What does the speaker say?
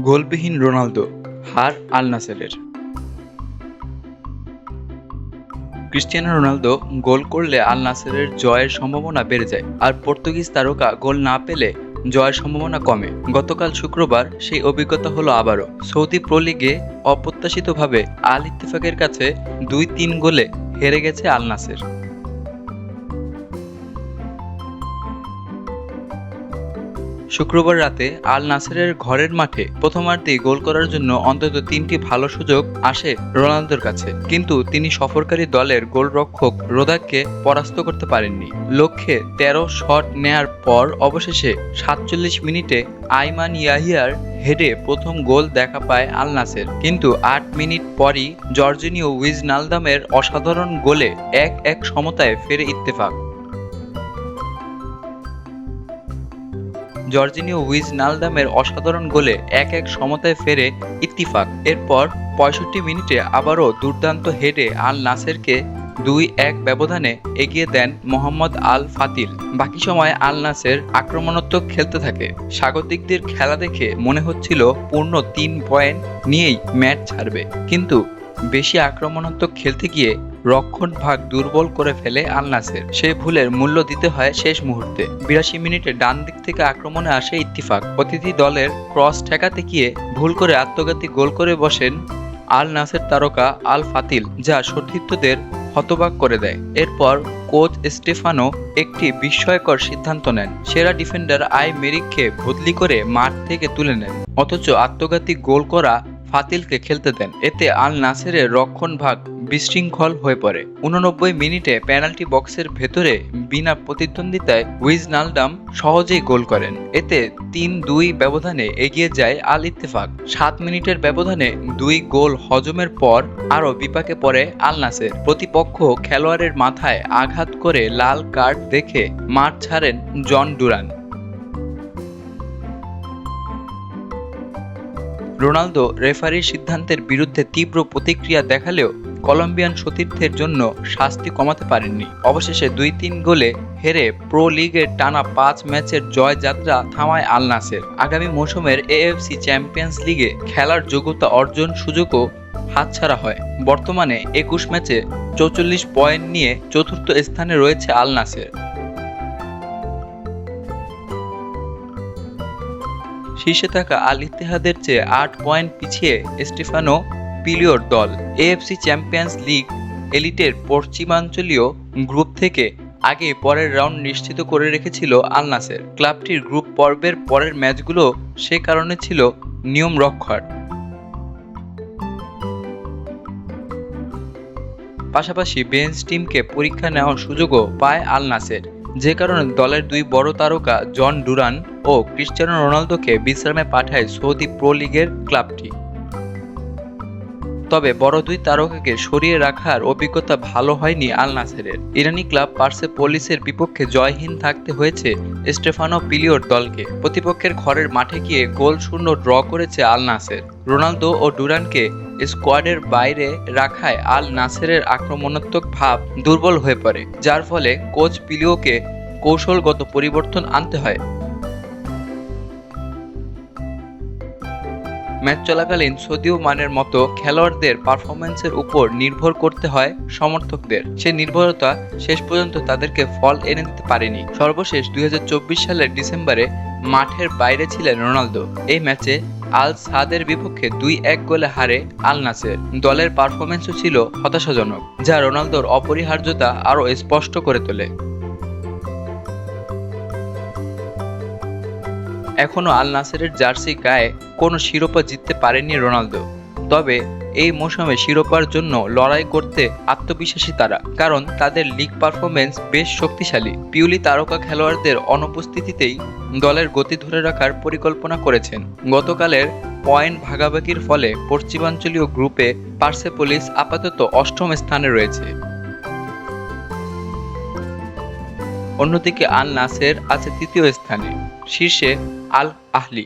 গোলবিহীন Ronaldo, হার আল নাসেরের। ক্রিস্টিয়ানো রোনালদো গোল করলে আল নাসেরের জয়ের সম্ভাবনা বেড়ে যায়, আর পর্তুগিজ তারকা গোল না পেলে জয়ের সম্ভাবনা কমে। গতকাল শুক্রবার সেই অভিজ্ঞতা হলো আবারও। সৌদি প্রো লিগে অপ্রত্যাশিতভাবে আল ইত্তেফাকের কাছে দুই তিন গোলে হেরে গেছে আল নাসের। শুক্রবার রাতে আল নাসেরের ঘরের মাঠে প্রথমার্ধেই গোল করার জন্য অন্তত তিনটি ভালো সুযোগ আসে রোনালদোর কাছে। কিন্তু তিনি সফরকারী দলের গোলরক্ষক রোদাককে পরাস্ত করতে পারেননি। লক্ষ্যে তেরো শট নেয়ার পর অবশেষে সাতচল্লিশ মিনিটে আইমান ইয়াহিয়ার হেডে প্রথম গোল দেখা পায় আল নাসের। কিন্তু আট মিনিট পরই জর্জিনিও উইজনালদামের অসাধারণ গোলে এক এক সমতায় ফেরে ইত্তেফাক। জর্জিনিও উইজ নালদামের অসাধারণ গোলে এক এক সমতায় ফেরে ইত্তিফাক। এরপর পঁয়ষট্টি মিনিটে আবারও দুর্দান্ত হেডে আল নাসেরকে দুই এক ব্যবধানে এগিয়ে দেন মোহাম্মদ আল ফাতিল। বাকি সময় আল নাসের আক্রমণাত্মক খেলতে থাকে। স্বাগতিকদের খেলা দেখে মনে হচ্ছিল পূর্ণ তিন পয়েন্ট নিয়েই ম্যাচ ছাড়বে। কিন্তু বেশি আক্রমণাত্মক খেলতে গিয়ে রক্ষণ ভাগ দুর্বল করে ফেলে আল নাসের। সেই ভুলের মূল্য দিতে হয় শেষ মুহূর্তে। বিরাশি মিনিটে ডান দিক থেকে আক্রমণে আসে ইত্তিফাক। অতিথি দলের ক্রস ঠেকাতে গিয়ে ভুল করে আত্মঘাতী গোল করে বসেন আল নাসের তারকা আল ফাতিল, যা সতীর্থদের হতবাক করে দেয়। এরপর কোচ স্টেফানো একটি বিস্ময়কর সিদ্ধান্ত নেন। সেরা ডিফেন্ডার আই মেরিককে বদলি করে মাঠ থেকে তুলে নেন। অথচ আত্মঘাতী গোল করা ফাতিলকে খেলতে দেন। এতে আল নাসেরের রক্ষণ ভাগ বিশৃঙ্খল হয়ে পড়ে। উননব্বই মিনিটে পেনাল্টি বক্সের ভেতরে বিনা প্রতিদ্বন্দ্বিতায় উইজনালডাম সহজেই গোল করেন। এতে তিন দুই ব্যবধানে এগিয়ে যায় আল ইত্তেফাক সাত মিনিটের ব্যবধানে দুই গোল হজমের পর আরও বিপাকে পড়ে আল নাসের প্রতিপক্ষ খেলোয়াড়ের মাথায় আঘাত করে লাল কার্ড দেখে মাঠ ছাড়েন জন ডুরান। রোনালদো রেফারির সিদ্ধান্তের বিরুদ্ধে তীব্র প্রতিক্রিয়া দেখালেও কলম্বিয়ান সতীর্থের জন্য শাস্তি কমাতে পারেননি। অবশেষে দুই তিন গোলে হেরে প্রো লিগের টানা পাঁচ ম্যাচের জয় যাত্রা থামায় আল নাসের আগামী মৌসুমের এএফসি চ্যাম্পিয়ন্স লিগে খেলার যোগ্যতা অর্জন সুযোগও হাতছাড়া হয়। বর্তমানে একুশ ম্যাচে চৌচল্লিশ পয়েন্ট নিয়ে চতুর্থ স্থানে রয়েছে আল নাসের শীর্ষে থাকা আল ইত্তেহাদের চেয়ে আট পয়েন্ট পিছিয়ে স্টিফানো পিলিওর দল। এএফসি চ্যাম্পিয়ন্স লিগ এলিটের পশ্চিমাঞ্চলীয় গ্রুপ থেকে আগে পরের রাউন্ড নিশ্চিত করে রেখেছিল আল নাসের। ক্লাবটির গ্রুপ পর্বের পরের ম্যাচগুলো সে কারণে ছিল নিয়ম রক্ষার। পাশাপাশি বেঞ্চ টিমকে পরীক্ষা নেওয়ার সুযোগও পায় আল নাসের। যে কারণে দলের দুই বড় তারকা জন ডুরান ও ক্রিস্টিয়ানো রোনালদোকে বিশ্রামে পাঠায় সৌদি প্রো লিগের ক্লাবটি। তবে বড় দুই তারকাকে সরিয়ে রাখার অভিজ্ঞতা ভালো হয়নি আল নাসেরের। ইরানি ক্লাব পার্সে পলিসের বিপক্ষে জয়হীন থাকতে হয়েছে স্টেফানো পিলিওর দলকে। প্রতিপক্ষের ঘরের মাঠে গিয়ে গোল শূন্য ড্র করেছে আল নাসের। রোনালদো ও ডুরানকে স্কোয়াডের বাইরে রাখায় আল নাসেরের আক্রমণাত্মক ভাব দুর্বল হয়ে পড়ে, যার ফলে কোচ পিলিওকে কৌশলগত পরিবর্তন আনতে হয়। ম্যাচ চলাকালীন সদীয় মানের মতো খেলোয়াড়দের পারফরমেন্সের উপর নির্ভর করতে হয় সমর্থকদের। সে নির্ভরতা শেষ পর্যন্ত তাদেরকে ফল এনে দিতে পারেনি। সর্বশেষ দুই হাজার চব্বিশ সালের ডিসেম্বরে মাঠের বাইরে ছিলেন রোনালদো। এই ম্যাচে আল সাদের বিপক্ষে দুই এক গোলে হারে আল নাসের দলের পারফরমেন্সও ছিল হতাশাজনক, যা রোনালদোর অপরিহার্যতা আরও স্পষ্ট করে তোলে। এখনও আল নাসেরের জার্সি গায়ে কোনো শিরোপা জিততে পারেনি রোনালদো। তবে এই মৌসুমে শিরোপার জন্য লড়াই করতে আত্মবিশ্বাসী তারা, কারণ তাদের লিগ পারফরমেন্স বেশ শক্তিশালী। পিউলি তারকা খেলোয়াড়দের অনুপস্থিতিতেই দলের গতি ধরে রাখার পরিকল্পনা করেছেন। গতকালের পয়েন্ট ভাগাভাগির ফলে পশ্চিমাঞ্চলীয় গ্রুপে পার্সেপোলিস আপাতত অষ্টম স্থানে রয়েছে। অন্যদিকে আল নাসের আছে তৃতীয় স্থানে শীর্ষে আল আহলি